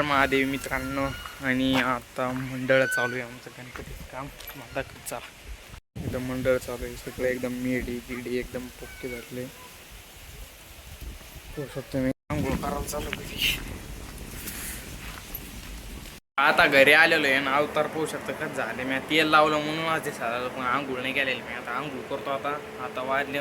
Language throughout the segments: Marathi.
महादेव मित्रांनो आणि आता मंडळ चालू आहे आमचं गणपतीचं काम. माझा कच्चा एकदम मंडळ चालू आहे. सगळं एकदम मेडी गिडी एकदम पोक्के झाले मी. आंघोळ करायला चालू कधी आता घरी आलेलो आहे ना अवतार पाहू शकतो का? झाले. मी तेल लावलं म्हणून आज दिसायला पण आंघोळ नाही केलेली मी. आता आंघोळ करतो आता. आता वाजले.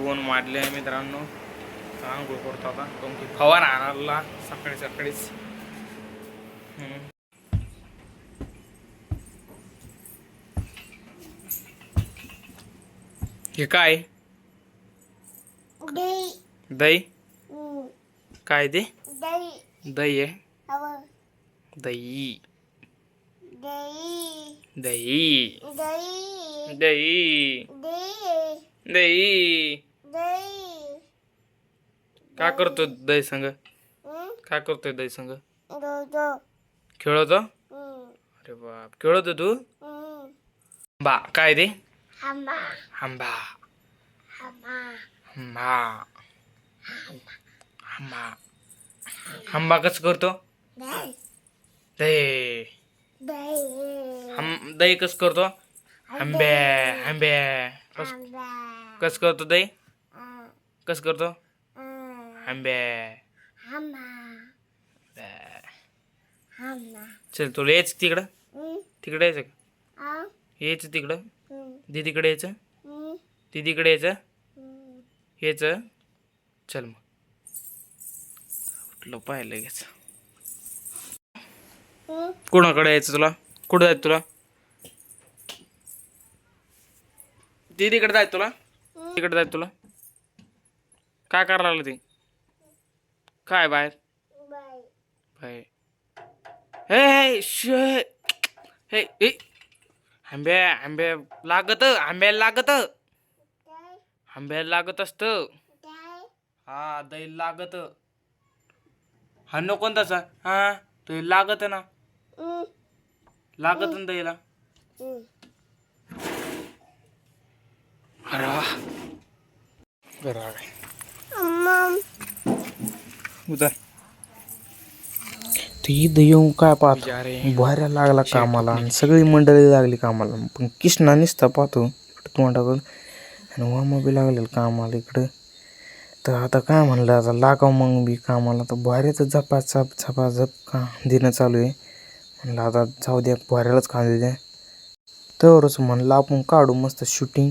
दोन वाजले मित्रांनो. आता आंघोळ करतो आता. कारण की फवारा आणायला. सकाळी सकाळीच. हे काय? दही. काय ते? दही. आहे. दही. दही. दही. दही. काय करतो दही संग? काय करतोय दही संग? खेळतो? अरे बाप खेळतो तू? बा काय ते? आंबा आंबा आंबा आंबा कसं करतो? दही. दही. कसं करतो? आंब्या आंब्या कस करतो दही? कस करतो? आंब्या चल तुला यायचं तिकडं तिकडे यायचं का यायचं तिकडं दीदीकडे यायचं दीदीकडे यायचं यायचं चल मग उठलं पाहिलं लगेच कोणाकडे यायचं तुला कुठं जायचं तुला दीदीकडे जायचं तुला तिकडे जायचं तुला काय करायला लागलं ते काय बाहेर? बाहेर हे हे श. हे ए. आंब्या आंब्या लागत आंब्याला लागत. आंब्याला लागत असत. हा दही लागत. हा नको तसा. हा तो लागत ना. लागत ना दहीला. अरे वा. बरं. उधर। ते इथं येऊन काय पाहतो. भाऱ्या लागला कामाला. आणि सगळी मंडळी लागली कामाला. पण कृष्णा निसता पाहतो. इकडं तोंडाकडं आणि वामा बी लागलेलं कामाला इकडं. तर आता काय म्हणलं? आता लागाव मग बी कामाला. तर भाऱ्याचं झपाझप झपाझप का देणं चालू आहे. म्हणलं आता जाऊ द्या भाऱ्यालाच खाऊ द्या. तरच म्हणलं आपण काढू मस्त शूटिंग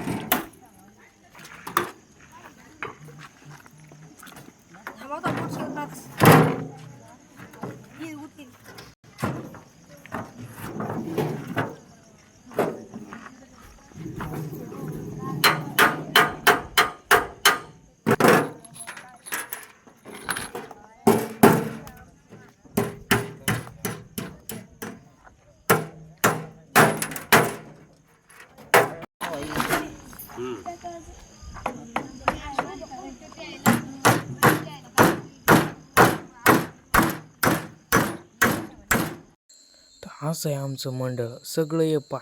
तर असं आहे आमचं मंडळ सगळं ये पा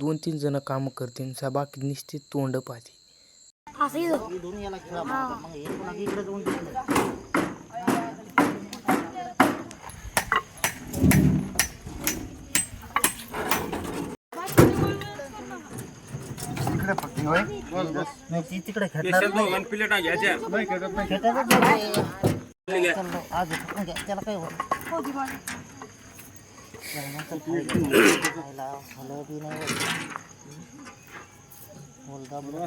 दोन तीन जण कामं करतील सा बाकी नुसती तोंड पाहते होय? नाही ती तिकडे खेळणार नाही. खेळणारच नाही. चल, आज उठून घ्या. त्याला काय होत त्याला नंतर खायला- खायला हलव बी नाही. होत. मुलगा मुलगा.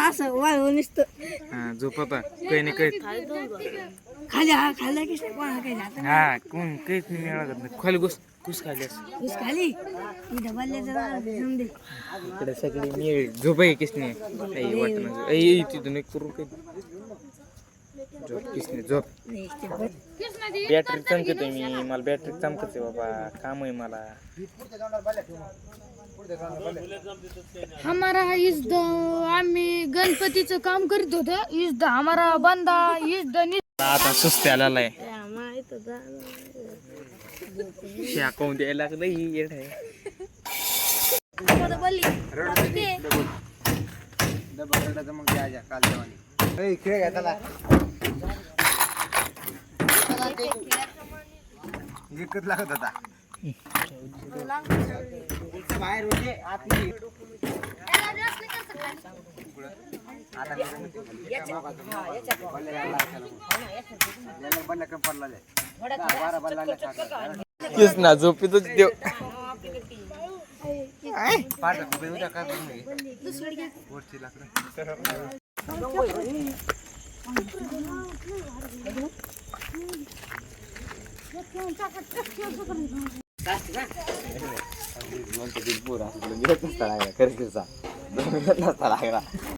असं वाळून नुसतं. हा झोपता काही नाही काही खाल्ला की कोणा काही जात? हा कोण काहीच नाही नाही. खाली घुस घुस खाली खाली? बल्ल्याचं समजे इकडे सगळी मिळ झोप आहे किसने? आई वाटणं आई तिथून एक करू काही झोप किसने? झोप. बॅटरी चमकते मी. मला बॅटरी चमकते बाबा. काम आहे मला. हमारा इज्द आम्ही गणपतीचं काम करीत होतो. इज्द हमारा बंदा इज्द आता सुस्ती आलेला आहे. शाकवून द्यायला लागलं? ही येड आहे. खेळ घ्या त्याला. एकच लागत होता. बाहेर होते आत नाही. आता बंड कमी पडला बारा बल्ला तेच ना झोपेतच देव पाठ उद्या काय करू नये वरची लाकडं